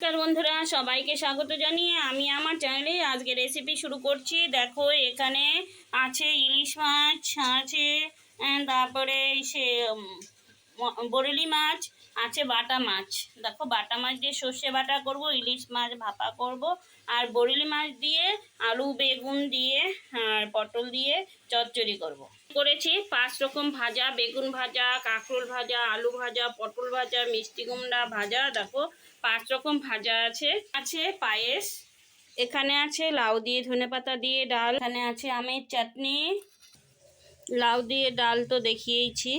নমস্কার বন্ধুরা, সবাইকে স্বাগত জানিয়ে আমি আমার চ্যানেলে আজকে রেসিপি শুরু করছি। দেখো, এখানে আছে ইলিশ মাছ, আছে তারপরে সে বরেলি মাছ আছে বাটা মাছ। দেখো, বাটা মাছ দিয়ে সর্ষে বাটা করব, ইলিশ মাছ ভাপা করব, আর বরেলি মাছ দিয়ে আলু, বেগুন দিয়ে আর পটল দিয়ে চচ্চড়ি করব। করেছি পাঁচ রকম ভাজা, বেগুন ভাজা, কাঁকরোল ভাজা, আলু ভাজা, পটল ভাজা, মিষ্টি কুমড়া ভাজা, দেখো, পাঁচ রকম ভাজা আছে। আছে পায়েস, এখানে আছে লাউ দিয়ে ধনেপাতা দিয়ে ডাল, এখানে আছে আমের চাটনি। লাউ দিয়ে ডাল তো দেখিয়েইছি।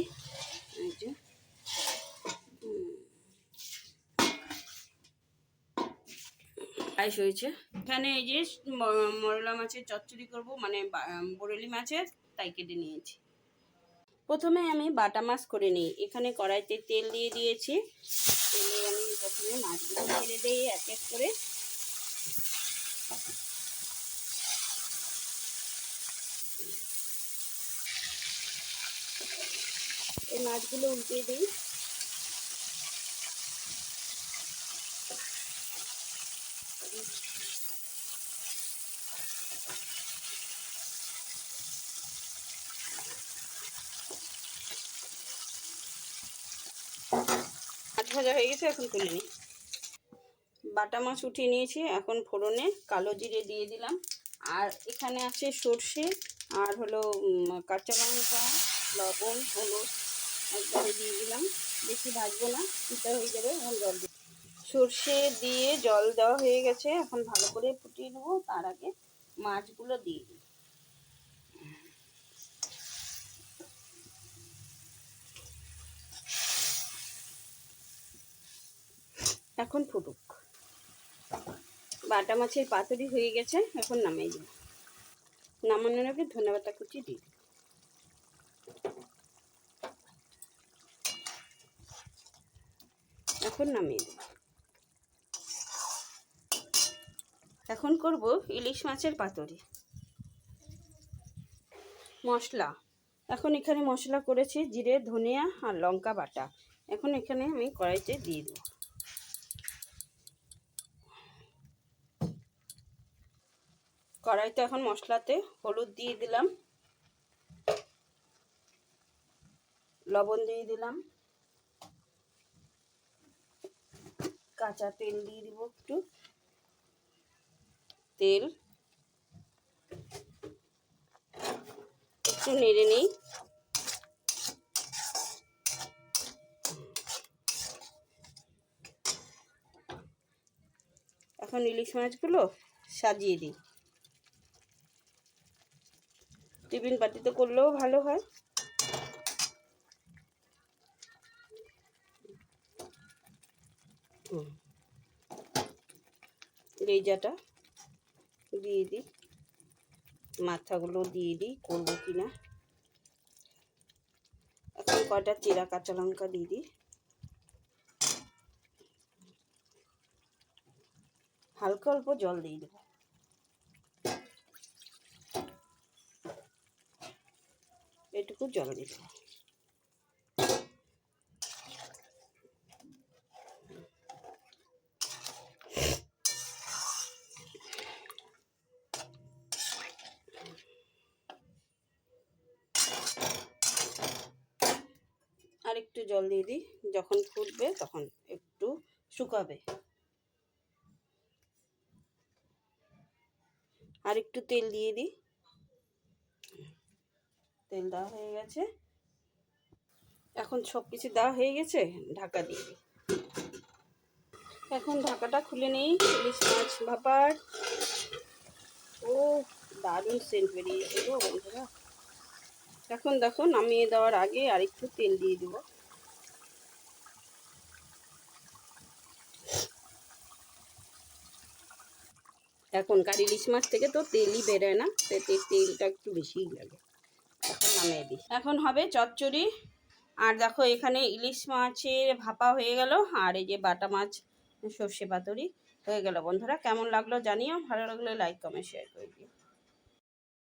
পায়েস হয়েছে। এখানে এই যে মরলা মাছের চচ্চড়ি করব মানে বরেলি মাছের তাই কেটে নিয়েছি। প্রথমে আমি বাটা মাছ করে নিই। এখানে কড়াইতে তেল দিয়ে দিয়েছি। তেলে আমি প্রথমে মাছগুলো ছেড়ে দিই এক এক করে। এই মাছগুলো উল্টিয়ে দিই। ভাজা হয়ে গেছে, এখন তুলে নিই। বাটা মাছ উঠিয়ে নিয়েছি, এখন ফোড়নে কালো জিরে দিয়ে দিলাম। আর এখানে আছে সর্ষে আর হলো কাঁচা লঙ্কা, লবণ, হলুদ, একবারে দিয়ে দিলাম। বেশি ভাজবো না পিতা হয়ে যাবে, এখন জল দিই সর্ষে দিয়ে জল দেওয়া হয়ে গেছে, এখন ভালো করে ফুটিয়ে নেব। তার আগে মাছগুলো দিয়ে দিই। এখন ফুটুক। বাটা মাছের পাতুরি হয়ে গেছে, এখন নামিয়ে দিই। নামানোর আগে ধনেপাতা কুচি দিই। এখন নামিয়ে দিই। এখন করব ইলিশ মাছের পাতুরি। মশলা। এখন এখানে মশলা করেছি, জিরে, ধনিয়া আর লঙ্কা বাটা। এখন এখানে আমি কড়াইতে দিয়ে দেবো। কড়াইতে এখন মশলাতে হলুদ দিয়ে দিলাম। লবণ দিয়ে দিলাম। কাঁচা তেল দিয়ে দিব একটু। তেল একটু নেড়ে নিই। এখন ইলিশ মাছগুলো সাজিয়ে দিই। টিফিন পার্টিতে করলেও ভালো হয়। লেজাটা দিয়ে দিই। মাথাগুলো দিয়ে দিই, করব কিনা এখন কটা চিরা কাঁচা লঙ্কা দিয়ে দিই। হালকা অল্প জল দিয়ে দেবো। এটুকু জল দিতে আর একটু জল দিয়ে দিই, যখন ফুটবে তখন একটু শুকাবে। আর একটু তেল দিয়ে দিই তেল দেওয়া হয়ে গেছে। এখন সব কিছু দেওয়া হয়ে গেছে, ঢাকা দিয়ে এখন ঢাকাটা খুলে নেই, ইলিশ মাছ ভাপার। ও, দারুণ সেন্ট বেরিয়েছে গো বন্ধুরা। এখন দেখো নামিয়ে দেওয়ার আগে আর একটু তেল দিয়ে দেব। এখনকার ইলিশ মাছ থেকে তো তেলই বেরোয় না, তাতে তেলটা একটু বেশিই লাগে। এখন হবে চচ্চড়ি। আর দেখো এখানে ইলিশ মাছের ভাপা হয়ে গেল, আর এই যে বাটা মাছ, সর্ষে পাতুরি হয়ে গেল। বন্ধুরা, কেমন লাগল জানিও, ভালো লাগলে লাইক কমেন্ট শেয়ার করে দিও।